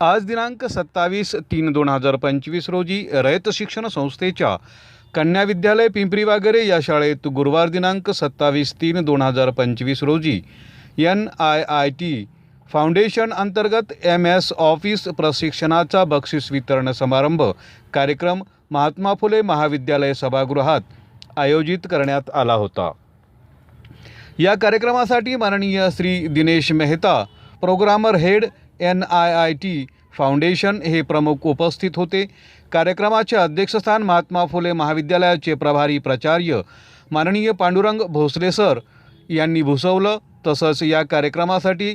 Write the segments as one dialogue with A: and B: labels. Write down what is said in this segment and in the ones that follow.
A: आज दिनांक सत्तावीस तीन दोन हजार पंचवीस रोजी रयत शिक्षण संस्थेच्या कन्या विद्यालय पिंपरी वागरे या शाळेत गुरुवार दिनांक सत्तावीस तीन दोन हजार पंचवीस रोजी N I I T foundation अंतर्गत एम एस ऑफिस प्रशिक्षणाचा बक्षीस वितरण समारंभ कार्यक्रम महात्मा फुले महाविद्यालय सभागृहात आयोजित करण्यात आला होता. या कार्यक्रमासाठी माननीय Shri Dinesh Mehta programmer head N I I T foundation हे प्रमुख उपस्थित होते. कार्यक्रमाचे अध्यक्षस्थान महात्मा फुले महाविद्यालयाचे प्रभारी प्राचार्य माननीय पांडुरंग भोसले सर यांनी भूसवलं. तसंच या कार्यक्रमासाठी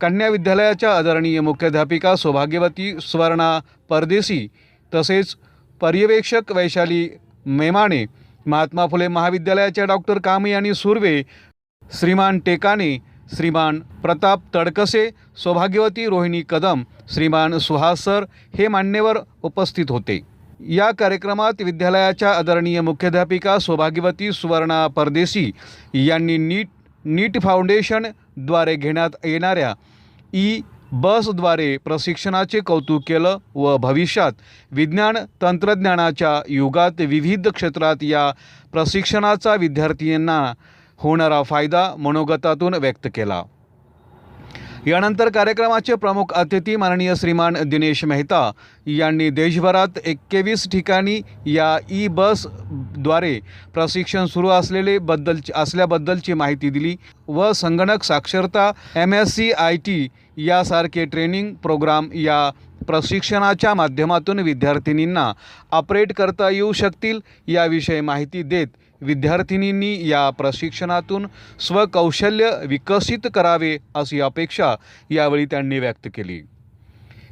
A: कन्या विद्यालयाच्या आदरणीय मुख्याध्यापिका सौभाग्यवती स्वर्णा परदेशी तसेच पर्यवेक्षक वैशाली मेमाणे महात्मा फुले महाविद्यालयाच्या डॉक्टर कामयानी सुर्वे श्रीमान टेकाने श्रीमान प्रताप तडकसे सौभाग्यवती रोहिणी कदम श्रीमान सुहास सर हे मान्यवर उपस्थित होते. या कार्यक्रमात विद्यालयाच्या आदरणीय मुख्याध्यापिका सौभाग्यवती सुवर्णा परदेशी यांनी नीट नीट फाउंडेशनद्वारे घेण्यात येणाऱ्या ई बसद्वारे प्रशिक्षणाचे कौतुक केलं व भविष्यात विज्ञान तंत्रज्ञानाच्या युगात विविध क्षेत्रात या प्रशिक्षणाचा विद्यार्थ्यांना होणारा फायदा मनोगतातून व्यक्त केला. यानंतर कार्यक्रमाचे प्रमुख अतिथी माननीय श्रीमान दिनेश मेहता यांनी देशभरात एक्केवीस ठिकाणी या ई बसद्वारे प्रशिक्षण सुरू असलेले बद्दल असल्याबद्दलची माहिती दिली व संगणक साक्षरता M S C I T यासारखे ट्रेनिंग प्रोग्राम या प्रशिक्षणाच्या माध्यमातून विद्यार्थिनींना ऑपरेट करता येऊ शकतील याविषयी माहिती देत विद्यार्थिनींनी या प्रशिक्षणातून स्वकौशल्य विकसित करावे अशी अपेक्षा यावेळी त्यांनी व्यक्त केली.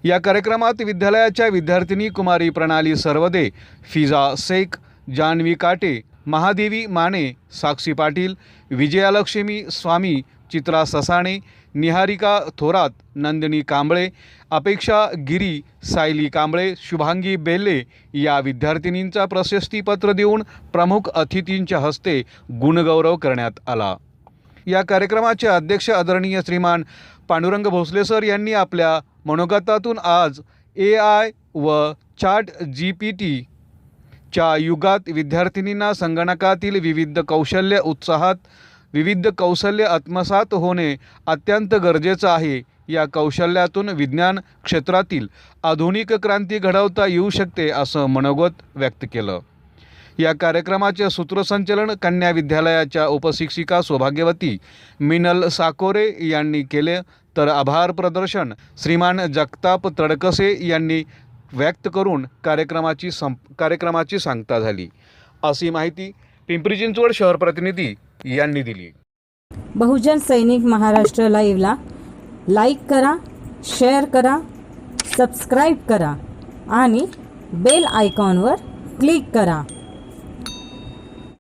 A: या कार्यक्रमात विद्यालयाच्या विद्यार्थिनी कुमारी प्रणाली सर्वदे फिजा शेख जान्हवी काटे महादेवी माने साक्षी पाटील विजयालक्ष्मी स्वामी चित्रा ससाणे निहारिका थोरात नंदिनी कांबळे अपेक्षा गिरी सायली कांबळे शुभांगी बेल्ले या विद्यार्थिनींचा प्रशस्तीपत्र देऊन प्रमुख अतिथींच्या हस्ते गुणगौरव करण्यात आला. या कार्यक्रमाचे अध्यक्ष आदरणीय श्रीमान पांडुरंग भोसले सर यांनी आपल्या मनोगतातून आज ए आय व चाट जी पी टी च्या युगात विद्यार्थिनींना संगणकातील विविध कौशल्य उत्साहात विविध कौशल्य आत्मसात होणे अत्यंत गरजेचं आहे. या कौशल्यातून विज्ञान क्षेत्रातील आधुनिक क्रांती घडवता येऊ शकते असं मनोगत व्यक्त केलं. या कार्यक्रमाचे सूत्रसंचलन कन्या विद्यालयाच्या उपशिक्षिका सौभाग्यवती मिनल साकोरे यांनी केले. तर आभार प्रदर्शन श्रीमान जगताप तडकसे यांनी व्यक्त करून कार्यक्रमाची सं कार्यक्रमाची सांगता झाली. अशी माहिती पिंपरी चिंचवड शहर प्रतिनिधी यांनी दिली.
B: बहुजन सैनिक महाराष्ट्र लाईव्हला लाईक करा शेअर करा सबस्क्राईब करा आणि बेल आयकॉनवर क्लिक करा.